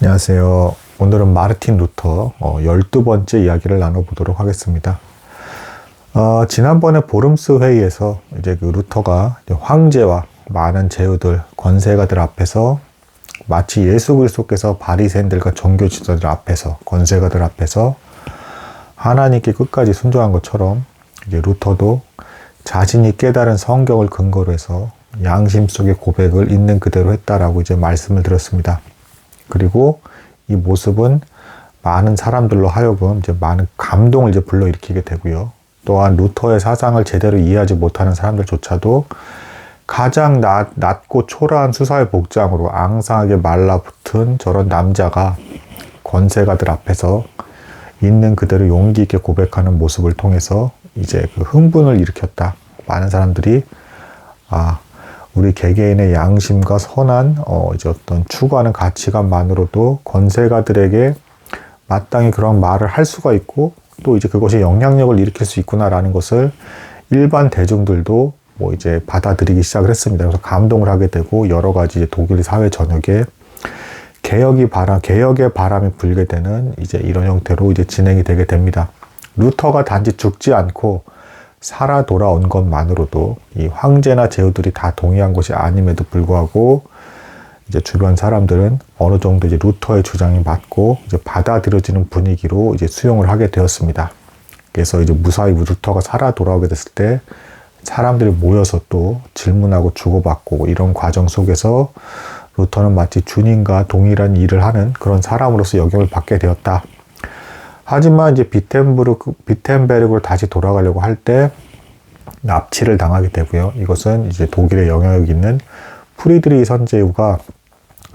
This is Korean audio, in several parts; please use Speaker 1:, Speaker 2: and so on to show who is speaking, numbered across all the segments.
Speaker 1: 안녕하세요. 오늘은 마르틴 루터 어, 12번째 이야기를 나눠보도록 하겠습니다. 어, 지난번에 보름스 회의에서 이제 그 루터가 황제와 많은 제후들, 권세가들 앞에서 마치 예수 그리스도께서 바리새인들과 종교 지도자들 앞에서 권세가들 앞에서 하나님께 끝까지 순종한 것처럼 이제 루터도 자신이 깨달은 성경을 근거로 해서 양심 속의 고백을 있는 그대로 했다라고 이제 말씀을 드렸습니다. 그리고 이 모습은 많은 사람들로 하여금 이제 많은 감동을 이제 불러일으키게 되고요. 또한 루터의 사상을 제대로 이해하지 못하는 사람들조차도 가장 낮, 낮고 초라한 수사의 복장으로 앙상하게 말라붙은 저런 남자가 권세가들 앞에서 있는 그대로 용기 있게 고백하는 모습을 통해서 이제 그 흥분을 일으켰다. 많은 사람들이 아 우리 개개인의 양심과 선한 어 이제 어떤 추구하는 가치관만으로도 권세가들에게 마땅히 그런 말을 할 수가 있고 또 이제 그것이 영향력을 일으킬 수 있구나라는 것을 일반 대중들도 뭐 이제 받아들이기 시작을 했습니다. 그래서 감동을 하게 되고 여러 가지 독일 사회 전역에 개혁이 바람, 개혁의 바람이 불게 되는 이제 이런 형태로 이제 진행이 되게 됩니다. 루터가 단지 죽지 않고 살아 돌아온 것만으로도 이 황제나 제후들이 다 동의한 것이 아님에도 불구하고 이제 주변 사람들은 어느 정도 이제 루터의 주장이 맞고 이제 받아들여지는 분위기로 이제 수용을 하게 되었습니다. 그래서 이제 무사히 루터가 살아 돌아오게 됐을 때 사람들이 모여서 또 질문하고 주고받고 이런 과정 속에서 루터는 마치 주님과 동일한 일을 하는 그런 사람으로서 역임을 받게 되었다. 하지만 이제 비텐부르크, 비텐베르그로 다시 돌아가려고 할 때 납치를 당하게 되고요. 이것은 이제 독일의 영향력 있는 프리드리 선제우가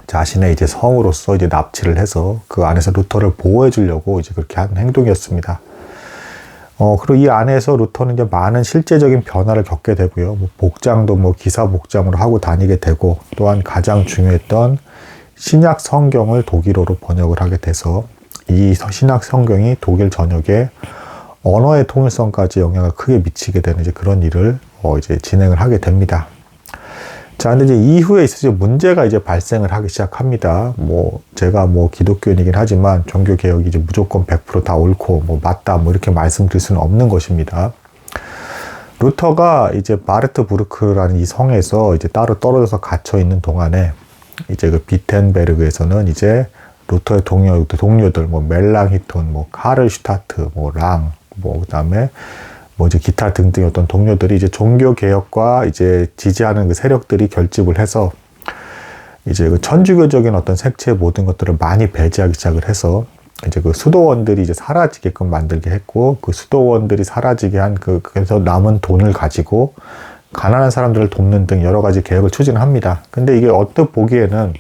Speaker 1: 자신의 이제 성으로서 이제 납치를 해서 그 안에서 루터를 보호해 주려고 이제 그렇게 한 행동이었습니다. 어, 그리고 이 안에서 루터는 이제 많은 실제적인 변화를 겪게 되고요. 뭐 복장도 뭐 기사 복장으로 하고 다니게 되고 또한 가장 중요했던 신약 성경을 독일어로 번역을 하게 돼서 이 신약 성경이 독일 전역에 언어의 통일성까지 영향을 크게 미치게 되는 이제 그런 일을 어 이제 진행을 하게 됩니다. 자, 근데 이제 이후에 있어서 문제가 이제 발생을 하기 시작합니다. 뭐, 제가 뭐 기독교인이긴 하지만 종교 개혁이 이제 무조건 100%다 옳고 뭐 맞다 뭐 이렇게 말씀드릴 수는 없는 것입니다. 루터가 이제 바르트 부르크라는 이 성에서 이제 따로 떨어져서 갇혀 있는 동안에 이제 그 비텐베르그에서는 이제 루터의 동료, 동료들, 뭐 멜랑히톤, 뭐 카를 슈타트, 뭐 랑, 뭐 그다음에 뭐 이제 기타 등등의 어떤 동료들이 이제 종교 개혁과 이제 지지하는 그 세력들이 결집을 해서 이제 그 천주교적인 어떤 색채의 모든 것들을 많이 배제하기 시작을 해서 이제 그 수도원들이 이제 사라지게끔 만들게 했고 그 수도원들이 사라지게 한 그 그래서 남은 돈을 가지고 가난한 사람들을 돕는 등 여러 가지 개혁을 추진합니다. 근데 이게 어떻게 보기에는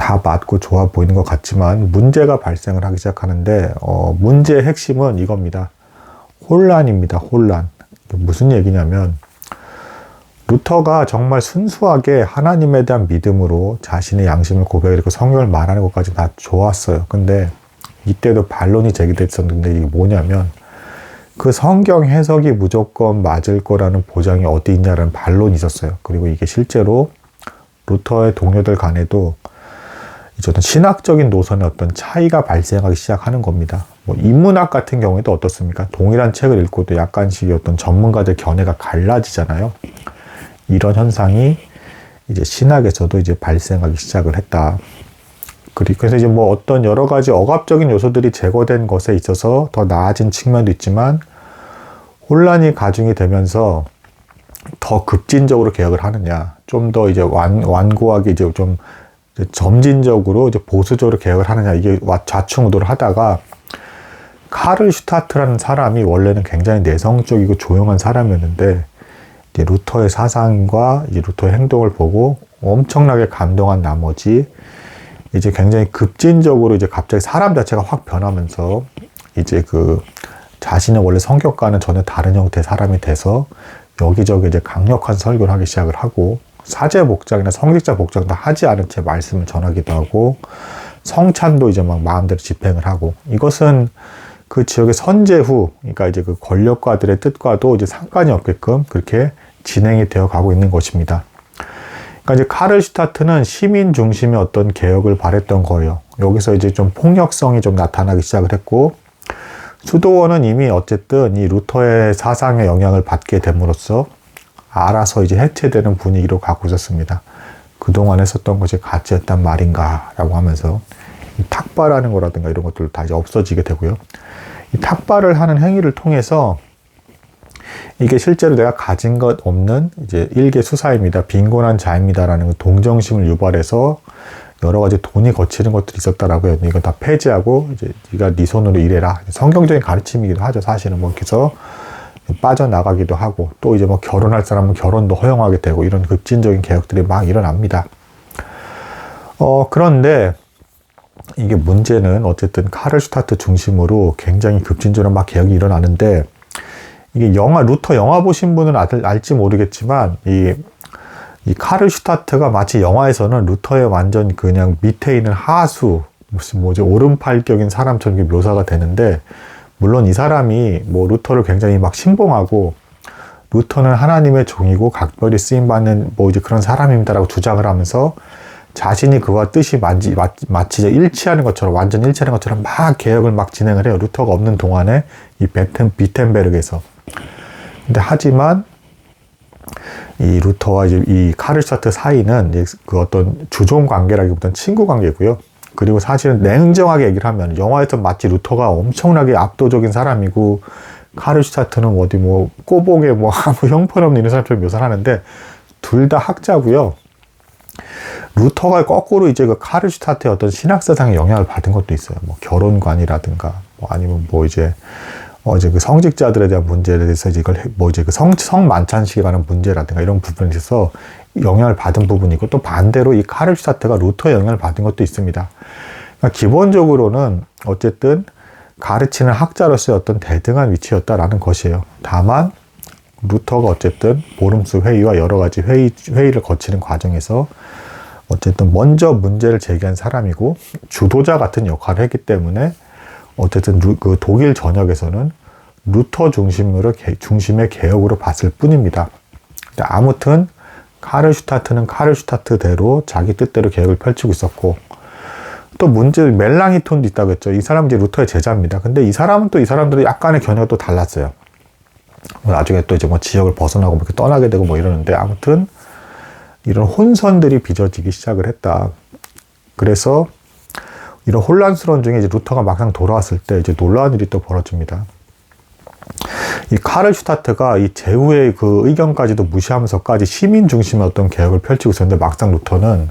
Speaker 1: 다 맞고 좋아 보이는 것 같지만 문제가 발생을 하기 시작하는데 어, 문제의 핵심은 이겁니다. 혼란입니다. 혼란. 무슨 얘기냐면 루터가 정말 순수하게 하나님에 대한 믿음으로 자신의 양심을 고백하고 성경을 말하는 것까지 다 좋았어요. 근데 이때도 반론이 제기됐었는데 이게 뭐냐면 그 성경 해석이 무조건 맞을 거라는 보장이 어디 있냐라는 반론이 있었어요. 그리고 이게 실제로 루터의 동료들 간에도 어떤 신학적인 노선의 어떤 차이가 발생하기 시작하는 겁니다. 뭐 인문학 같은 경우에도 어떻습니까? 동일한 책을 읽고도 약간씩 어떤 전문가들 견해가 갈라지잖아요. 이런 현상이 이제 신학에서도 이제 발생하기 시작을 했다. 그래서 이제 뭐 어떤 여러 가지 억압적인 요소들이 제거된 것에 있어서 더 나아진 측면도 있지만 혼란이 가중이 되면서 더 급진적으로 개혁을 하느냐, 좀 더 이제 완, 완고하게 이제 좀 점진적으로 이제 보수적으로 개혁을 하느냐 이게 좌충우돌을 하다가 카를 슈타트라는 사람이 원래는 굉장히 내성적이고 조용한 사람이었는데 루터의 사상과 루터의 행동을 보고 엄청나게 감동한 나머지 이제 굉장히 급진적으로 이제 갑자기 사람 자체가 확 변하면서 이제 그 자신의 원래 성격과는 전혀 다른 형태의 사람이 돼서 여기저기 이제 강력한 설교를 하기 시작을 하고 사제 복장이나 성직자 복장도 하지 않은 채 말씀을 전하기도 하고 성찬도 이제 막 마음대로 집행을 하고 이것은 그 지역의 선제후 그러니까 이제 그 권력가들의 뜻과도 이제 상관이 없게끔 그렇게 진행이 되어 가고 있는 것입니다. 그러니까 이제 카를슈타트는 시민 중심의 어떤 개혁을 바랬던 거예요. 여기서 이제 좀 폭력성이 좀 나타나기 시작을 했고 수도원은 이미 어쨌든 이 루터의 사상의 영향을 받게 됨으로써 알아서 이제 해체되는 분위기로 가고 있었습니다. 그동안 했었던 것이 가치였단 말인가 라고 하면서 이 탁발하는 거라든가 이런 것들 다 이제 없어지게 되고요. 이 탁발을 하는 행위를 통해서 이게 실제로 내가 가진 것 없는 이제 일개 수사입니다. 빈곤한 자입니다라는 그 동정심을 유발해서 여러 가지 돈이 거치는 것들이 있었다라고요. 이거 다 폐지하고 이제 네가 네 손으로 일해라. 성경적인 가르침이기도 하죠. 사실은 뭐 그래서 빠져나가기도 하고 또 이제 뭐 결혼할 사람은 결혼도 허용하게 되고 이런 급진적인 개혁들이 막 일어납니다. 어 그런데 이게 문제는 어쨌든 카를슈타트 중심으로 굉장히 급진적으로 막 개혁이 일어나는데 이게 영화 루터 영화 보신 분은 알 지 모르겠지만 이, 이 카를슈타트가 마치 영화에서는 루터의 완전 그냥 밑에 있는 하수 무슨 뭐지 오른팔격인 사람처럼 묘사가 되는데 물론 이 사람이 뭐 루터를 굉장히 막 신봉하고 루터는 하나님의 종이고 각별히 쓰임 받는 뭐 이제 그런 사람입니다라고 주장을 하면서 자신이 그와 뜻이 마치, 마치 일치하는 것처럼 완전 일치하는 것처럼 막 개혁을 막 진행을 해요. 루터가 없는 동안에 이 베텐 비텐베르그에서. 근데 하지만 이 루터와 이제 이 카를샤트 사이는 그 어떤 주종 관계라기보다는 친구 관계고요. 그리고 사실은 냉정하게 얘기를 하면 영화에서 마치 루터가 엄청나게 압도적인 사람이고 카를슈타트는 어디 뭐 꼬복에 뭐 아무 형편없는 이런 사람처럼 묘사를 하는데 둘 다 학자고요. 루터가 거꾸로 이제 그 카를슈타트의 어떤 신학 사상에 영향을 받은 것도 있어요. 뭐 결혼관이라든가 뭐 아니면 뭐 이제 어 이제 그 성직자들에 대한 문제에 대해서 이제 이걸 뭐 이제 그 성, 성 만찬식에 관한 문제라든가 이런 부분에 있어서 영향을 받은 부분이 있고 또 반대로 이 카를슈타트가 루터의 영향을 받은 것도 있습니다. 그러니까 기본적으로는 어쨌든 가르치는 학자로서의 어떤 대등한 위치였다라는 것이에요. 다만 루터가 어쨌든 보름스 회의와 여러 가지 회의, 회의를 거치는 과정에서 어쨌든 먼저 문제를 제기한 사람이고 주도자 같은 역할을 했기 때문에 어쨌든 루, 그 독일 전역에서는 루터 중심으로 중심의 개혁으로 봤을 뿐입니다. 아무튼 카를 슈타트는 카를 슈타트대로 자기 뜻대로 계획을 펼치고 있었고 또 문제 멜랑이톤도 있다고 했죠. 이 사람은 이제 루터의 제자입니다. 근데 이 사람은 또 이 사람들이 약간의 견해가 또 달랐어요. 뭐 나중에 또 이제 뭐 지역을 벗어나고 뭐 이렇게 떠나게 되고 뭐 이러는데 아무튼 이런 혼선들이 빚어지기 시작을 했다. 그래서 이런 혼란스러운 중에 이제 루터가 막상 돌아왔을 때 이제 놀라운 일이 또 벌어집니다. 이 카를 슈타트가 이 제후의 그 의견까지도 무시하면서까지 시민 중심의 어떤 개혁을 펼치고 있었는데 막상 루터는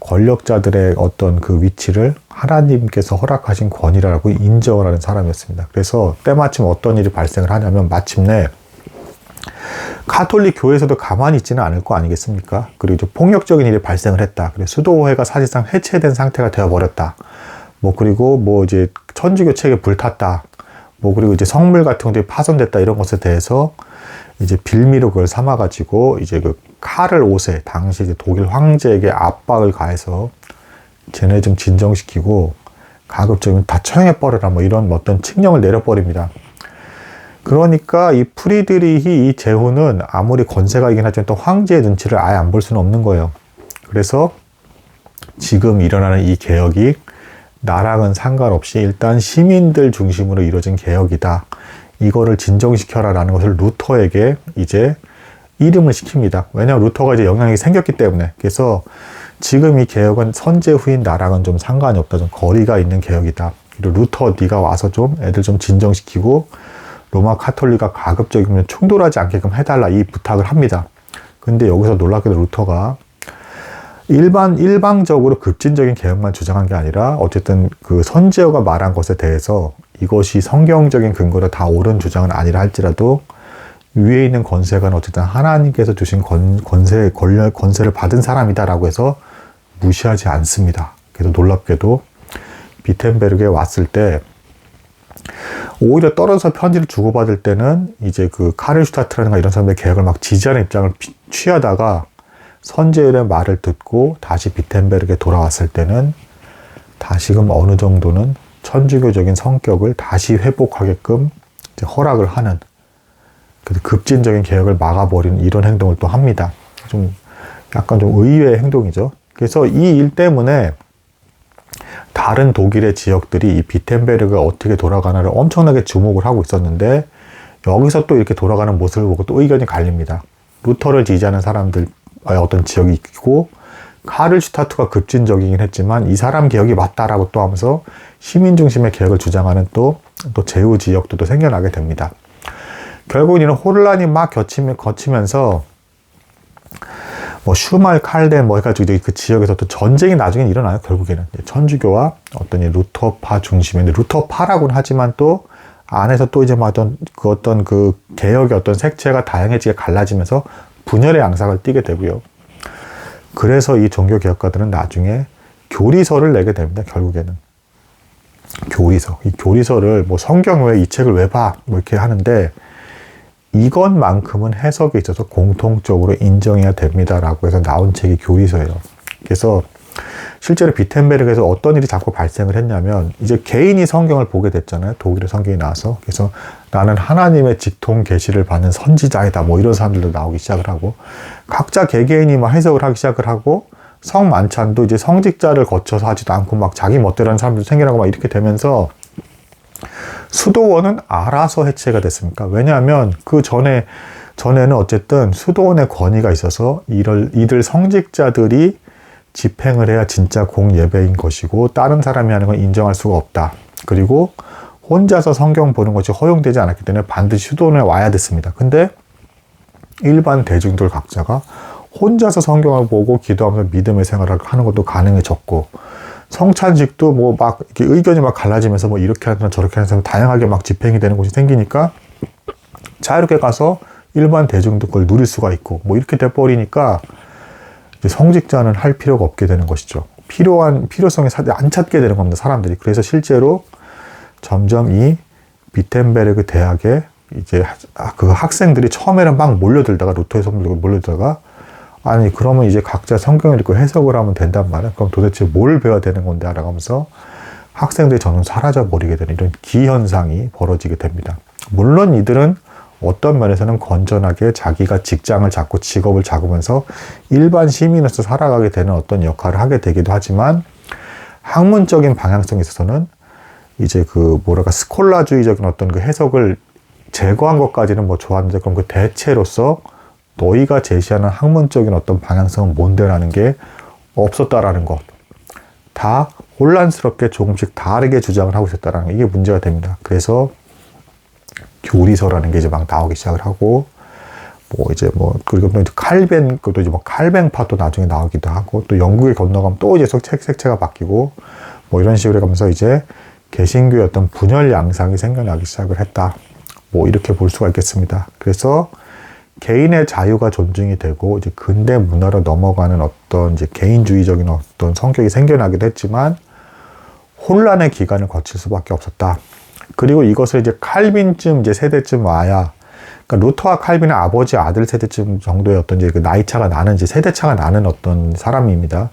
Speaker 1: 권력자들의 어떤 그 위치를 하나님께서 허락하신 권위라고 인정을 하는 사람이었습니다. 그래서 때마침 어떤 일이 발생을 하냐면 마침내 카톨릭 교회에서도 가만히 있지는 않을 거 아니겠습니까? 그리고 폭력적인 일이 발생을 했다. 그래서 수도회가 사실상 해체된 상태가 되어버렸다. 뭐 그리고 뭐 이제 천주교 책에 불탔다. 뭐 그리고 이제 성물 같은 것들이 파손됐다 이런 것에 대해서 이제 빌미로 그걸 삼아가지고 이제 그 카를 5세 당시 이제 독일 황제에게 압박을 가해서 쟤네 좀 진정시키고 가급적이면 다 처형해 버려라 뭐 이런 어떤 칙령을 내려버립니다. 그러니까 이 프리드리히 이 제후는 아무리 권세가 있긴 하지만 또 황제의 눈치를 아예 안 볼 수는 없는 거예요. 그래서 지금 일어나는 이 개혁이 나랑은 상관없이 일단 시민들 중심으로 이루어진 개혁이다. 이거를 진정시켜라라는 것을 루터에게 이제 이름을 시킵니다. 왜냐하면 루터가 이제 영향이 생겼기 때문에. 그래서 지금 이 개혁은 선제 후인 나랑은 좀 상관이 없다. 좀 거리가 있는 개혁이다. 그리고 루터 네가 와서 좀 애들 좀 진정시키고 로마 카톨릭과 가급적이면 충돌하지 않게끔 해달라 이 부탁을 합니다. 근데 여기서 놀랍게도 루터가 일반 일방적으로 급진적인 개혁만 주장한 게 아니라 어쨌든 그 선제어가 말한 것에 대해서 이것이 성경적인 근거로 다 옳은 주장은 아니라 할지라도 위에 있는 권세관 어쨌든 하나님께서 주신 권, 권세 권력 권세를 받은 사람이다라고 해서 무시하지 않습니다. 그래서 놀랍게도 비텐베르그에 왔을 때 오히려 떨어져서 편지를 주고받을 때는 이제 그 카를 슈타트라든가 이런 사람들의 개혁을 막 지지하는 입장을 취하다가 선제율의 말을 듣고 다시 비텐베르게 돌아왔을 때는 다시금 어느 정도는 천주교적인 성격을 다시 회복하게끔 허락을 하는 급진적인 개혁을 막아버리는 이런 행동을 또 합니다. 좀 약간 좀 의외의 행동이죠. 그래서 이 일 때문에 다른 독일의 지역들이 이 비텐베르가 어떻게 돌아가나를 엄청나게 주목을 하고 있었는데 여기서 또 이렇게 돌아가는 모습을 보고 또 의견이 갈립니다. 루터를 지지하는 사람들의 어떤 지역이 있고 카를 슈타트가 급진적이긴 했지만 이 사람 개혁이 맞다라고 또 하면서 시민 중심의 개혁을 주장하는 또, 또 제후 지역도 또 생겨나게 됩니다. 결국은 이런 혼란이 막 겹치면, 거치면서 뭐 슈말 칼덴 뭐 해가지고 그 지역에서 또 전쟁이 나중에 일어나요 결국에는 천주교와 어떤 이 루터파 중심의 루터파라고는 하지만 또 안에서 또 이제 뭐 어떤 그 어떤 그 개혁의 어떤 색채가 다양해지게 갈라지면서 분열의 양상을 띠게 되고요. 그래서 이 종교 개혁가들은 나중에 교리서를 내게 됩니다. 결국에는 교리서 이 교리서를 뭐 성경 왜 이 책을 왜 봐? 뭐 이렇게 하는데 이것만큼은 해석에 있어서 공통적으로 인정해야 됩니다라고 해서 나온 책이 교리서예요. 그래서 실제로 비텐베르크에서 어떤 일이 자꾸 발생을 했냐면 이제 개인이 성경을 보게 됐잖아요. 독일의 성경이 나와서 그래서 나는 하나님의 직통 계시를 받는 선지자이다. 뭐 이런 사람들도 나오기 시작을 하고 각자 개개인이 막 해석을 하기 시작을 하고 성 만찬도 이제 성직자를 거쳐서 하지도 않고 막 자기 멋대로 하는 사람들 생겨나고 막 이렇게 되면서 수도원은 알아서 해체가 됐습니까? 왜냐하면 그 전에 전에는 어쨌든 수도원의 권위가 있어서 이를 이들 성직자들이 집행을 해야 진짜 공 예배인 것이고 다른 사람이 하는 건 인정할 수가 없다. 그리고 혼자서 성경 보는 것이 허용되지 않았기 때문에 반드시 수도원에 와야 됐습니다. 근데 일반 대중들 각자가 혼자서 성경을 보고 기도하면서 믿음의 생활을 하는 것도 가능해졌고 성찬식도 뭐 막 이렇게 의견이 막 갈라지면서 뭐 이렇게 사람 저렇게 사람 다양하게 막 집행이 되는 곳이 생기니까 자유롭게 가서 일반 대중도 그걸 누릴 수가 있고 뭐 이렇게 돼버리니까 성직자는 할 필요가 없게 되는 것이죠. 필요한 필요성이 안 찾게 되는 겁니다. 사람들이 그래서 실제로 점점 이 비텐베르그 대학에 이제 그 학생들이 처음에는 막 몰려들다가 성들고 몰려들다가 아니 그러면 이제 각자 성경을 읽고 해석을 하면 된단 말이야. 그럼 도대체 뭘 배워야 되는 건데 알아가면서 학생들이 저는 사라져 버리게 되는 이런 기현상이 벌어지게 됩니다. 물론 이들은 어떤 면에서는 건전하게 자기가 직장을 잡고 직업을 잡으면서 일반 시민으로서 살아가게 되는 어떤 역할을 하게 되기도 하지만 학문적인 방향성에 있어서는 이제 그 뭐랄까 스콜라주의적인 어떤 그 해석을 제거한 것까지는 뭐 좋았는데 그럼 그 대체로서 너희가 제시하는 학문적인 어떤 방향성은 뭔데라는 게 없었다라는 것. 다 혼란스럽게 조금씩 다르게 주장을 하고 있었다라는 게 이게 문제가 됩니다. 그래서 교리서라는 게 이제 막 나오기 시작을 하고 뭐 이제 뭐 그리고 또 칼벤 그것도 이제 뭐 칼벤파도 나중에 나오기도 하고 또 영국에 건너가면 또 이제 책 색채가 바뀌고 뭐 이런 식으로 가면서 이제 개신교의 어떤 분열 양상이 생겨나기 시작을 했다. 뭐 이렇게 볼 수가 있겠습니다. 그래서 개인의 자유가 존중이 되고 이제 근대 문화로 넘어가는 어떤 이제 개인주의적인 어떤 성격이 생겨나기도 했지만 혼란의 기간을 거칠 수밖에 없었다. 그리고 이것을 이제 칼빈쯤 이제 세대쯤 와야 그러니까 루터와 칼빈의 아버지 아들 세대쯤 정도의 어떤 이제 그 나이 차가 나는 이제 세대 차가 나는 어떤 사람입니다.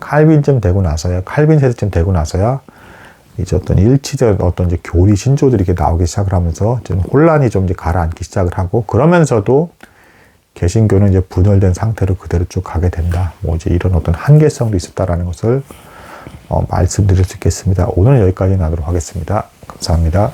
Speaker 1: 칼빈쯤 되고 나서야 칼빈 세대쯤 되고 나서야 이제 어떤 일치된 어떤 이제 교리 신조들이 이렇게 나오기 시작을 하면서 좀 혼란이 좀 이제 가라앉기 시작을 하고 그러면서도 개신교는 이제 분열된 상태로 그대로 쭉 가게 된다. 뭐 이제 이런 어떤 한계성도 있었다라는 것을 어, 말씀드릴 수 있겠습니다. 오늘 여기까지 나도록 하겠습니다. 감사합니다.